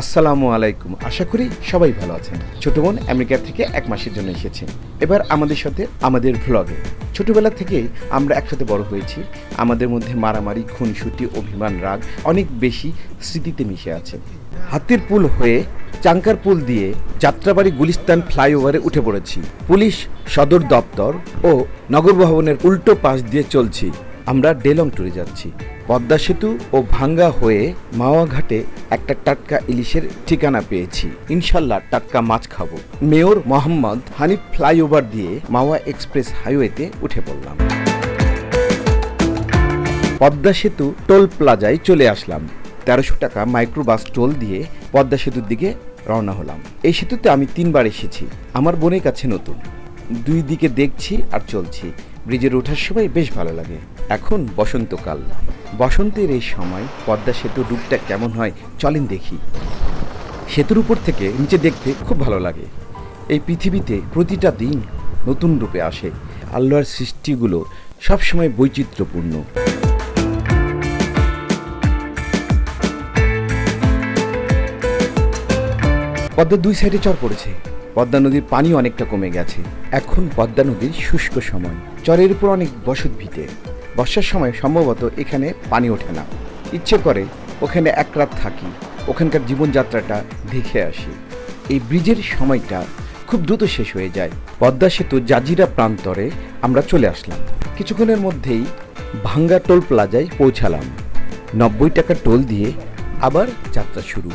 আসসালামু আলাইকুম। আশা করি সবাই ভালো আছেন। ছোট বোন আমেরিকা থেকে এক মাসের জন্য এসেছে। এবার আমাদের সাথে আমাদের ভ্লগে ছোটবেলা থেকে আমরা একসাথে বড় হয়েছি। আমাদের মধ্যে মারামারি, খুনসুটি, অভিমান, রাগ অনেক বেশি স্মৃতিতে মিশে আছে। হাতির পুল হয়ে চাঙ্কার পুল দিয়ে যাত্রাবাড়ি গুলিস্তান ফ্লাইওভারে উঠে পড়েছি। পুলিশ, সদর দপ্তর ও নগর ভবনের উল্টো পাশ দিয়ে চলছি। আমরা ডেলং ট্যুরে যাচ্ছি। পদ্মা সেতু ও ভাঙ্গা হয়ে মাওয়া ঘাটে একটা টাটকা ইলিশের ঠিকানা পেয়েছি। ইনশাল্লাহ টাটকা মাছ খাব। মেয়র মোহাম্মদ হানিফ ফ্লাইওভার দিয়ে মাওয়া এক্সপ্রেস হাইওয়েতে উঠে পড়লাম। পদ্মা সেতু টোল প্লাজায় চলে আসলাম। তেরোশো টাকা মাইক্রোবাস টোল দিয়ে পদ্মা সেতুর দিকে রওনা হলাম। এই সেতুতে আমি তিনবার এসেছি। আমার বোনের কাছে নতুন। দুই দিকে দেখছি আর চলছি। ব্রিজের ওঠার সময় বেশ ভালো লাগে। এখন বসন্তকাল। বসন্তের এই সময় পদ্মা সেতুর রূপটা কেমন হয় চলেন দেখি। সেতুর উপর থেকে নিচে দেখতে খুব ভালো লাগে। এই পৃথিবীতে প্রতিটা দিন নতুন রূপে আসে। আল্লাহর সৃষ্টিগুলো সবসময় বৈচিত্র্যপূর্ণ। পদ্মার দুই সাইডে চর পড়েছে। পদ্মা নদীর পানি অনেকটা কমে গেছে। এখন পদ্মা নদীর শুষ্ক সময়। চরের উপর অনেক বসত ভিটে। বর্ষার সময় সম্ভবত এখানে পানি ওঠে না। ইচ্ছে করে ওখানে এক রাত থাকি, ওখানকার জীবনযাত্রাটা দেখে আসি। এই ব্রিজের সময়টা খুব দ্রুত শেষ হয়ে যায়। পদ্মা সেতু জাজিরা প্রান্তরে আমরা চলে আসলাম। কিছুক্ষণের মধ্যেই ভাঙ্গা টোল প্লাজায় পৌঁছালাম। নব্বই টাকা টোল দিয়ে আবার যাত্রা শুরু।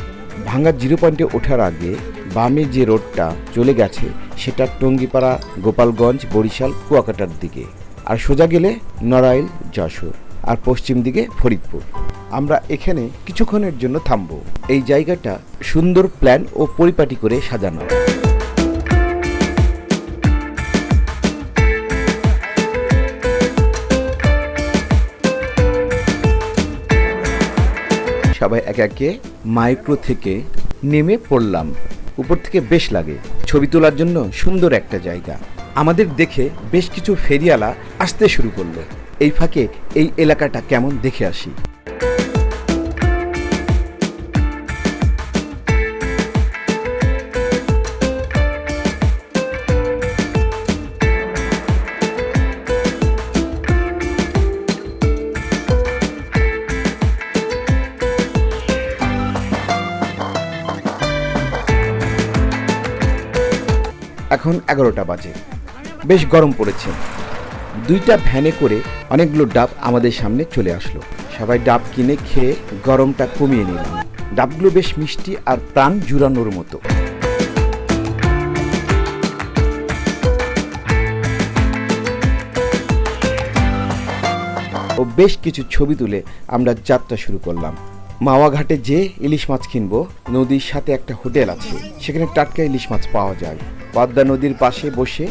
ভাঙ্গা জিরো পয়েন্টে ওঠার আগে বামে যে রোডটা চলে গেছে, সেটা টঙ্গিপাড়া, গোপালগঞ্জ, বরিশাল, কুয়াকাটার দিকে। আর সোজা গেলে নড়াইল, যশোর আর পশ্চিম দিকে ফরিদপুর। আমরা এখানে কিছুক্ষণের জন্য থামবো। এই জায়গাটা সুন্দর প্ল্যান ও পরিপাটি করে সাজানো। সবাই একে একে মাইক্রো থেকে নেমে পড়লাম। উপর থেকে বেশ লাগে। ছবি তোলার জন্য সুন্দর একটা জায়গা। আমাদের দেখে বেশ কিছু ফেরিয়ালা আসতে শুরু করল। এই ফাঁকে এই এলাকাটা কেমন দেখে আসি। এখন এগারোটা বাজে। বেশ গরম পড়েছে। দুইটা ভ্যানে করে অনেকগুলো ডাব আমাদের সামনে চলে আসলো। সবাই ডাব কিনে খেয়ে গরমটা কমিয়ে নিলাম ডাবগুলো বেশ মিষ্টি আর প্রাণ জুড়ানোর মতো। ও বেশ কিছু ছবি তুলে আমরা যাত্রা শুরু করলাম। মাওয়া ঘাটে যে ইলিশ মাছ কিনবো, নদীর সাথে একটা হোটেল আছে, সেখানে টাটকা ইলিশ মাছ পাওয়া যায়। পদ্মা নদীর পাশে বসে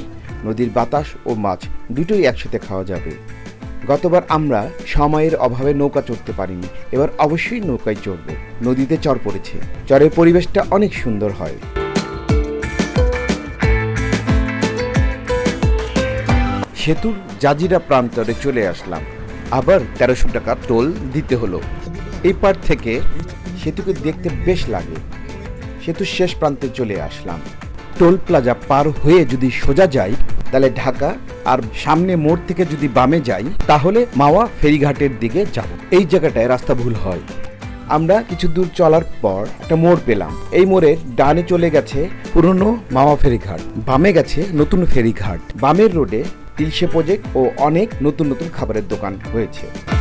নদীর বাতাস ও মাছ দুটোই একসাথে খাওয়া যাবে। গতবার আমরা সময়ের অভাবে নৌকা চড়তে পারিনি, এবার অবশ্যই নৌকায় চড়বো। নদীতে চর পড়েছে, চরের পরিবেশটা অনেক সুন্দর হয়। সেতুর জাজিরা প্রান্তরে চলে আসলাম। আবার তেরোশো টাকা টোল দিতে হলো। এই পার থেকে সেতুকে দেখতে বেশ লাগে। সেতুর শেষ প্রান্তে চলে আসলাম। টোল প্লাজা পার হয়ে যদি সোজা যাই, তাহলে ঢাকা আর সামনে মোড় থেকে যদি বামে যাই, তাহলে মাওয়া ফেরিঘাটের দিকে যাব। এই জায়গাটায় রাস্তা ভুল হয়। আমরা কিছু দূর চলার পর একটা মোড় পেলাম। এই মোড়ের ডানে চলে গেছে পুরনো মাওয়া ফেরিঘাট। বামে গেছে নতুন ফেরিঘাট। বামের রোডে তিলসে প্রজেক্ট ও অনেক নতুন নতুন খাবারের দোকান হয়েছে।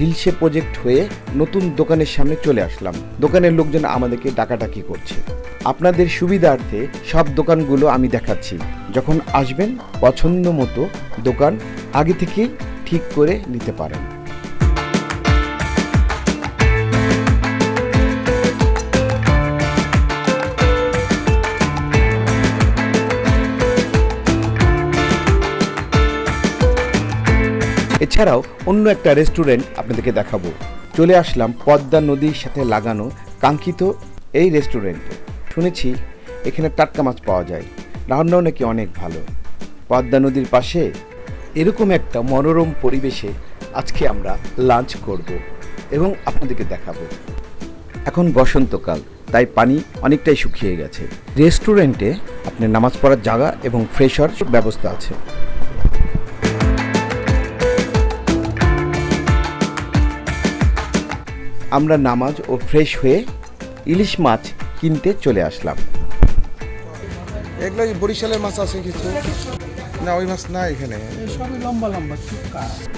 হিলসে প্রজেক্ট হয়ে নতুন দোকানের সামনে চলে আসলাম। দোকানের লোকজন আমাদেরকে ডাকাডাকি করছে। আপনাদের সুবিধার্থে সব দোকানগুলো আমি দেখাচ্ছি। যখন আসবেন, পছন্দ মতো দোকান আগে থেকে ঠিক করে নিতে পারেন। এছাড়াও অন্য একটা রেস্টুরেন্ট আপনাদেরকে দেখাবো। চলে আসলাম পদ্মা নদীর সাথে লাগানো কাঙ্ক্ষিত এই রেস্টুরেন্টে শুনেছি এখানে টাটকা মাছ পাওয়া যায়। রান্নাও নাকি অনেক ভালো। পদ্মা নদীর পাশে এরকম একটা মনোরম পরিবেশে আজকে আমরা লাঞ্চ করব এবং আপনাদেরকে দেখাবো। এখন বসন্তকাল, তাই পানি অনেকটাই শুকিয়ে গেছে। রেস্টুরেন্টে আপনার নামাজ পড়ার জায়গা এবং ফ্রেশার ব্যবস্থা আছে। আমরা নামাজ ও ফ্রেশ হয়ে ইলিশ মাছ কিনতে চলে আসলাম। এগুলো এই বরিশালের মাছ আছে কিছু। না ওই মাছ না এখানে। লম্বা লম্বা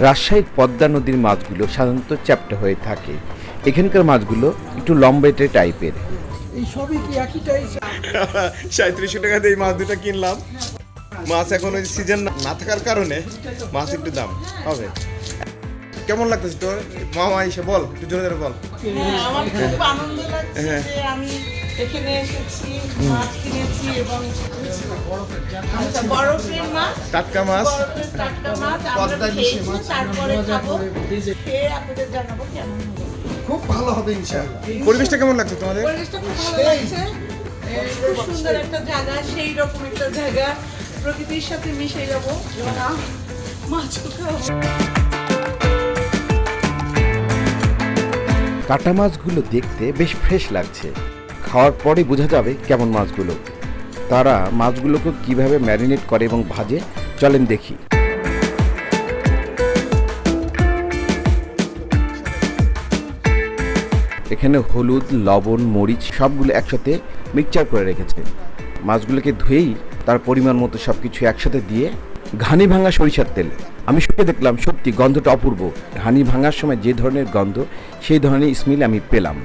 রাজশাহীর পদ্মা নদীর মাছগুলো সাধারণত চ্যাপ্টা হয়ে থাকে। এখানকার মাছগুলো একটু লম্বেটে টাইপের। এই সবই কি টাকা দিয়ে এই মাছ দুটো কিনলাম। মাছ এখন ওই সিজন না থাকার কারণে মাছ একটু দাম। হবে। কেমন লাগতেছে তোর? মামা এসে বল একটু জোরে জোরে বল। হ্যাঁ, আমার খুব আনন্দ লাগছে হ্যাঁ। যে আমি এখানে এসেছি মাছ কিনেছি এবং আচ্ছা, বরফের মাছ। টাটকা মাছ। টাটকা মাছ। আমরা মাছ তারপরে খাব। খেয়ে আপনাদের জানাব কেমন খুব ভালো হবে ইনশাআল্লাহ। পরিবেশটা কেমন লাগছে তোমাদের? পরিবেশটা খুব ভালো লাগছে। খুব সুন্দর একটা জায়গা সেই রকম একটা জায়গা। প্রকৃতির সাথে মিশে যাব। মাছও খাব কাটা মাছগুলো দেখতে বেশ ফ্রেশ লাগছে। খাওয়ার পরে বোঝা যাবে কেমন মাছগুলো। তারা মাছগুলোকে কীভাবে ম্যারিনেট করে এবং ভাজে, চলেন দেখি। এখানে হলুদ, লবণ, মরিচ সবগুলো একসাথে মিক্সচার করে রেখেছে। মাছগুলোকে ধুয়েই তার পরিমাণ মতো সব কিছু একসাথে দিয়ে ঘানি ভাঙা সরিষার তেল। আমি শুকে দেখলাম, সত্যি গন্ধটা অপূর্ব। হানি ভাঙার সময় যে ধরনের গন্ধ, সেই ধরনের স্মেল আমি পেলাম।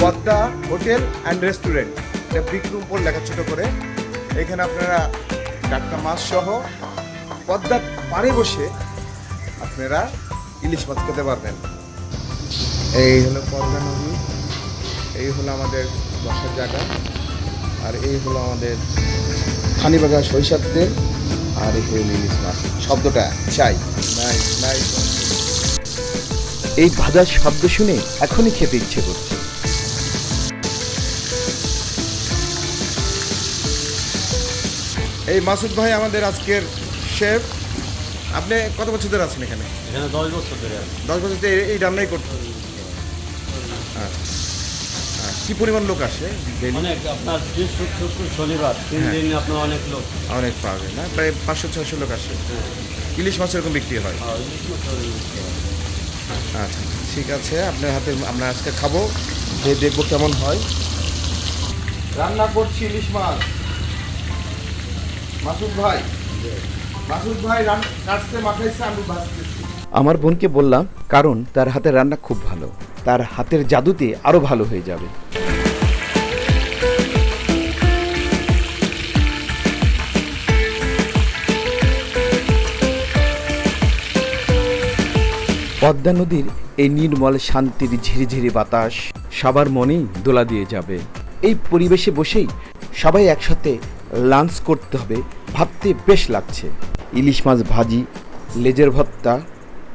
পদ্মা হোটেল অ্যান্ড রেস্টুরেন্ট এটা বিক্রমপুর লেখা ছোট করে। এখানে আপনারা টাটকা মাছ সহ পদ্মার পাড়ে বসে আপনারা ইলিশ মাছ খেতে পারবেন। এই হলো পদ্মা নদী। এই হলো আমাদের বসার জায়গা। আর এই হলো আমাদের খানিবাগা সরিষার তেল। আর এই হলো ইলিশ মাছ। শব্দটা চাই। নাই নাই। এই ভাজার শব্দ শুনে এখনই খেতে ইচ্ছে করছে। এই মাসুদ ভাই আমাদের আজকের শেফ। আপনি কত বছর ধরে আছেন এখানে? এখানে দশ বছর ধরে দশ বছর ধরে এই- রান্নাই করতেন আচ্ছা। আচ্ছা। কি পরিমাণ লোক আসে অনেক আপনার শনিবার তিন হ্যাঁ। দিন আপনার অনেক লোক। অনেক পাবে না? প্রায় পাঁচশো ছয়শো লোক আসে। ইলিশ মাছ এরকম বিক্রি হয়? আর ইলিশ মাছ আর ইলিশ মাছ। আচ্ছা ঠিক আছে। আপনার হাতে আমরা আজকে খাব। যে দেখব কেমন হয়। রান্না করছি ইলিশ মাছ। মাসুদ ভাই। আমার বোনকে বললাম, কারণ তার হাতের রান্না খুব ভালো। তার হাতের জাদুতে আরও ভালো হয়ে যাবে। পদ্মা নদীর এই নির্মল, শান্তির ঝিরিঝিরি বাতাস সবার মনেই দোলা দিয়ে যাবে। এই পরিবেশে বসেই সবাই একসাথে লাঞ্চ করতে হবে ভাবতে বেশ লাগছে। ইলিশ মাছ ভাজি, লেজের ভর্তা,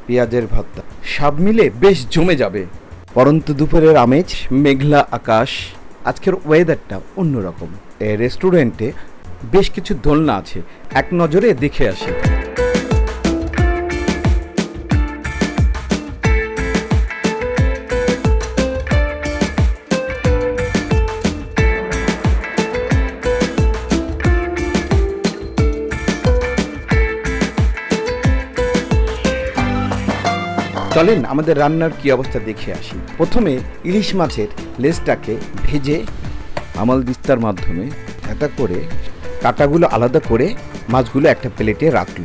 পেঁয়াজের ভর্তা, সব মিলে বেশ জমে যাবে। পরন্ত দুপুরের আমেজ, মেঘলা আকাশ, আজকের ওয়েদারটা অন্যরকম। এ রেস্টুরেন্টে বেশ কিছু দোলনা আছে, এক নজরে দেখে আসি। চলেন আমাদের রান্নার কি অবস্থা দেখে আসি। প্রথমে ইলিশ মাছের লেজটাকে ভেজে আমাল দিস্তার মাধ্যমে এটা করে কাটাগুলো আলাদা করে মাছগুলো একটা প্লেটে রাখল।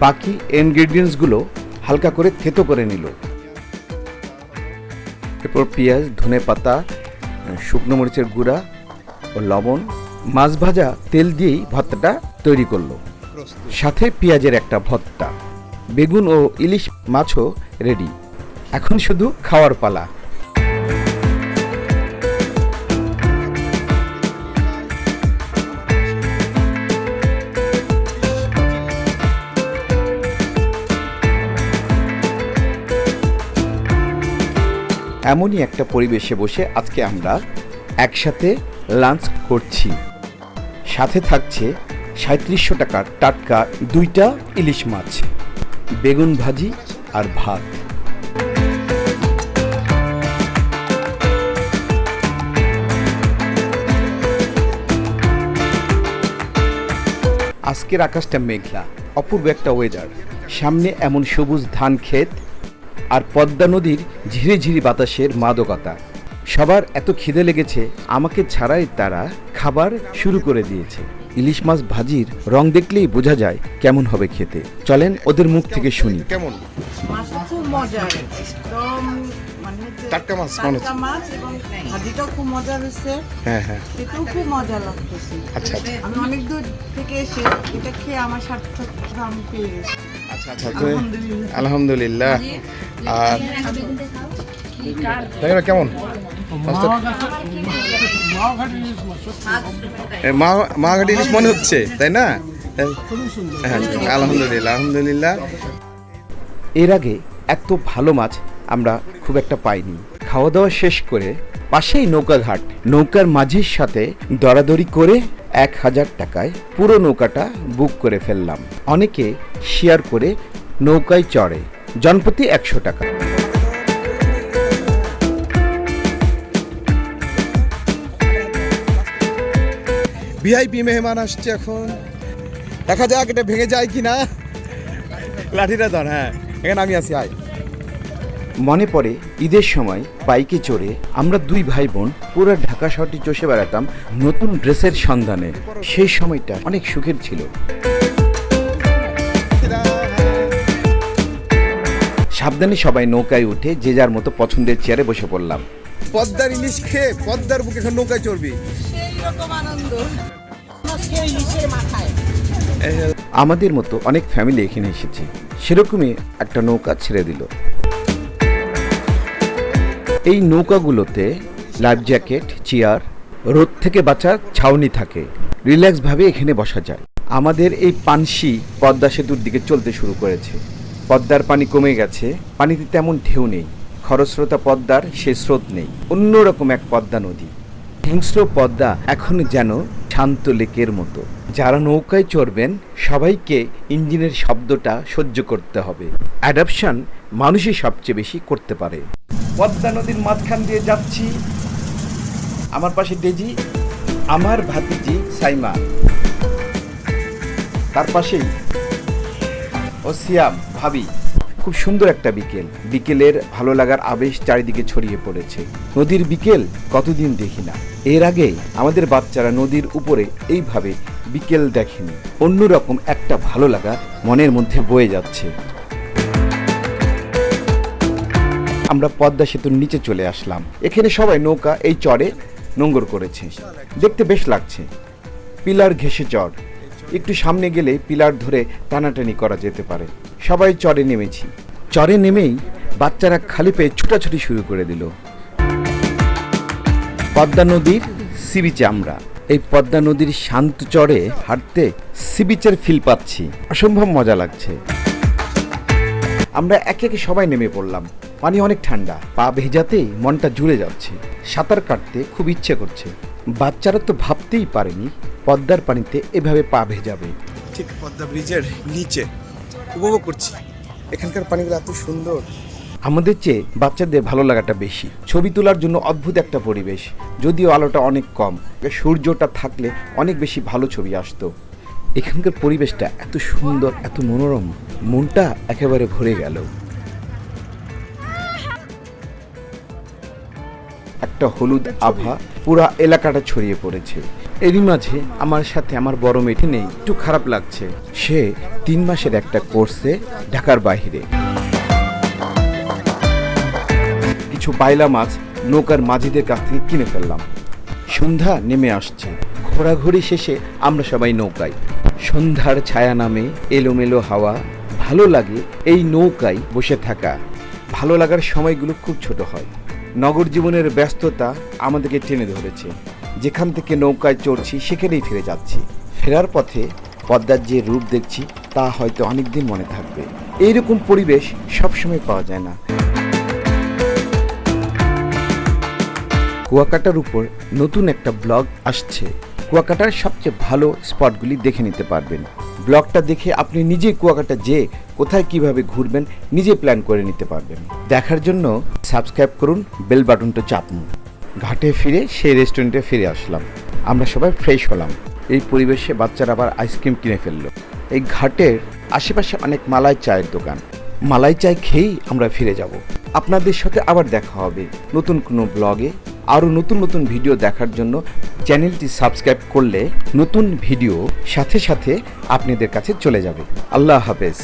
বাকি ইনগ্রেডিয়েন্টসগুলো হালকা করে থেতো করে নিল। এরপর পেঁয়াজ, ধনে পাতা, শুকনো মরিচের গুঁড়া ও লবণ মাছ ভাজা তেল দিয়েই ভর্তাটা তৈরি করল। সাথে পেঁয়াজের একটা ভর্তা। বেগুন ও ইলিশ মাছও রেডি এখন শুধু খাওয়ার পালা। এমনই একটা পরিবেশে বসে আজকে আমরা একসাথে লাঞ্চ করছি। সাথে থাকছে সাঁত্রিশশো টাকার টাটকা দুইটা ইলিশ মাছ। বেগুন ভাজি আর ভাত। আজকের আকাশটা মেঘলা, অপূর্ব একটা ওয়েদার সামনে এমন সবুজ ধান ক্ষেত আর পদ্মা নদীর ঝিরি ঝিরি বাতাসের মাদকতা। সবার এত খিদে লেগেছে, আমাকে ছাড়াই তারা খাবার শুরু করে দিয়েছে। ইলিশ মাছ ভাজির রং দেখলেই বোঝা যায় কেমন হবে খেতে। চলেন ওদের মুখ থেকে শুনি। কেমন? মাছটা খুব মজার। একদম মানে টাটকা মাছ মনে টাটকা মাছ এবং ভাজিটাও খুব মজা হয়েছে। হ্যাঁ হ্যাঁ। খেতেও খুব মজা লাগতেছে। আচ্ছা, আচ্ছা। আমি অনেক দূর থেকে এসে এটা খেয়ে আমার সার্থক আমি পেয়ে গেছি। আচ্ছা আচ্ছা তো আলহামদুলিল্লাহ। আর তাই না, কেমন? ইলিশ মনে হচ্ছে, তাই না? হ্যাঁ আলহামদুলিল্লাহ আলহামদুলিল্লাহ। এর আগে এত ভালো মাছ আমরা খুব একটা পাইনি। খাওয়া দাওয়া শেষ করে পাশেই নৌকাঘাট নৌকার মাঝির সাথে দরাদরি করে এক হাজার টাকায় পুরো নৌকাটা বুক করে ফেললাম। অনেকে শেয়ার করে নৌকায় চড়ে। জনপ্রতি একশো টাকা। ভিআইপি মেহমান আসছে এখন। দেখা যাক এটা ভেঙে যায় কি না লাঠিটা ধর হ্যাঁ। এখানে আমি আছি আয়। মনে পড়ে ঈদের সময় বাইকে চড়ে আমরা দুই ভাই বোন পুরো ঢাকা শহরটি চষে বেড়াতাম নতুন ড্রেসের সন্ধানে। সেই সময়টা অনেক সুখের ছিল। সাবধানে সবাই নৌকায় উঠে যে যার মতো পছন্দের চেয়ারে বসে পড়লাম। পদ্মার ইলিশ খেয়ে পদ্মার বুকে এখন নৌকায় চড়বি। আমাদের মতো অনেক ফ্যামিলি এখানে এসেছে। সেরকমই একটা নৌকা ছেড়ে দিল। এই নৌকাগুলোতে লাইফ জ্যাকেট চেয়ার রোদ থেকে বাঁচার ছাউনি থাকে। রিল্যাক্সভাবে এখানে বসা যায়। আমাদের এই পানসি পদ্মা সেতুর দিকে চলতে শুরু করেছে। পদ্মার পানি কমে গেছে, পানিতে তেমন ঢেউ নেই। খরস্রোতা পদ্মার সে স্রোত নেই। অন্যরকম এক পদ্মা নদী। হিংস্র পদ্মা এখন যেন শান্ত লেকের মতো। যারা নৌকায় চড়বেন, সবাইকে ইঞ্জিনের শব্দটা সহ্য করতে হবে। অ্যাডাপশন মানুষই সবচেয়ে বেশি করতে পারে। পদ্মা নদীর মাঝখান দিয়ে যাচ্ছি। আমার পাশে ডেজি, আমার ভাতিজি সাইমা। তার পাশেই ও সিয়াম ভাবি। খুব সুন্দর একটা বিকেল। বিকেলের ভালো লাগার আবেশ চারিদিকে ছড়িয়ে পড়েছে। নদীর বিকেল কতদিন দেখি না। এর আগে আমাদের বাচ্চারা নদীর উপরে এইভাবে বিকেল দেখেনি। অন্যরকম একটা ভালো লাগা মনের মধ্যে বয়ে যাচ্ছে। আমরা পদ্মা সেতুর নিচে চলে আসলাম। এখানে সবাই নৌকা, এই চরে নোঙ্গর করেছে। দেখতে বেশ লাগছে। পিলার ঘেসে চর। একটু সামনে গেলে পিলার ধরে টানাটানি করা যেতে পারে। সবাই চরে নেমেছি। চরে নেমেই বাচ্চারা খালি পেয়ে ছুটাছুটি শুরু করে দিল। পদ্মা নদীর সিবিচে আমরা। এই পদ্মা নদীর শান্ত চরে হাঁটতে সিবিচের ফিল পাচ্ছি। অসম্ভব মজা লাগছে। আমরা একে একে সবাই নেমে পড়লাম। পানি অনেক ঠান্ডা। পা ভেজাতেই মনটা জুড়ে যাচ্ছে। সাঁতার কাটতে খুব ইচ্ছে করছে। বাচ্চারা তো ভাবতেই পারেনি পদ্মার পানিতে এভাবে পা ভেজাবে। ঠিক পদ্মা ব্রিজের নিচে উপভোগ করছি। এখানকার পানিগুলো এত সুন্দর। আমাদের চেয়ে বাচ্চাদের ভালো লাগাটা বেশি। ছবি তোলার জন্য অদ্ভুত একটা পরিবেশ। যদিও আলোটা অনেক কম সূর্যটা থাকলে অনেক বেশি ভালো ছবি আসতো। এখানকার পরিবেশটা এত সুন্দর, এত মনোরম, মনটা একেবারে ভরে গেল। একটা হলুদ আভা পুরা এলাকাটা ছড়িয়ে পড়েছে। এরই মাঝে আমার সাথে আমার বড় মেয়েটি নেই, একটু খারাপ লাগছে। সে তিন মাসের একটা কোর্সে ঢাকার বাইরে। কিছু বাইলা মাছ নৌকার মাঝিদের কাছ থেকে কিনে ফেললাম। সন্ধ্যা নেমে আসছে। ঘোরাঘুরি শেষে আমরা সবাই নৌকায়। সন্ধ্যার ছায়া নামে এলোমেলো হাওয়া, ভালো লাগে এই নৌকায় বসে থাকা। ভালো লাগার সময়গুলো খুব ছোট হয়। নগর জীবনের ব্যস্ততা আমাদেরকে টেনে ধরেছে। যেখান থেকে নৌকায় চড়ছি, সেখানেই ফিরে যাচ্ছি। ফেরার পথে পদ্মার যে রূপ দেখছি, তা হয়তো অনেকদিন মনে থাকবে। এইরকম পরিবেশ সবসময় পাওয়া যায় না। কুয়াকাটার উপর নতুন একটা ব্লগ আসছে। কুয়াকাটার সবচেয়ে ভালো স্পটগুলি দেখে নিতে পারবেন। ব্লগটা দেখে আপনি নিজে কুয়াকাটা যে কোথায় কীভাবে ঘুরবেন নিজে প্ল্যান করে নিতে পারবেন। দেখার জন্য সাবস্ক্রাইব করুন, বেল বাটনটা চাপুন। ঘাটে ফিরে সেই রেস্টুরেন্টে ফিরে আসলাম। আমরা সবাই ফ্রেশ হলাম। এই পরিবেশে বাচ্চারা আবার আইসক্রিম কিনে ফেলল। এই ঘাটের আশেপাশে অনেক মালাই চায়ের দোকান। মালাই চায় খেয়েই আমরা ফিরে যাব। আপনাদের সাথে আবার দেখা হবে নতুন কোনো ব্লগে। আরও নতুন নতুন ভিডিও দেখার জন্য চ্যানেলটি সাবস্ক্রাইব করলে নতুন ভিডিও সাথে সাথে আপনাদের কাছে চলে যাবে। আল্লাহ হাফেজ।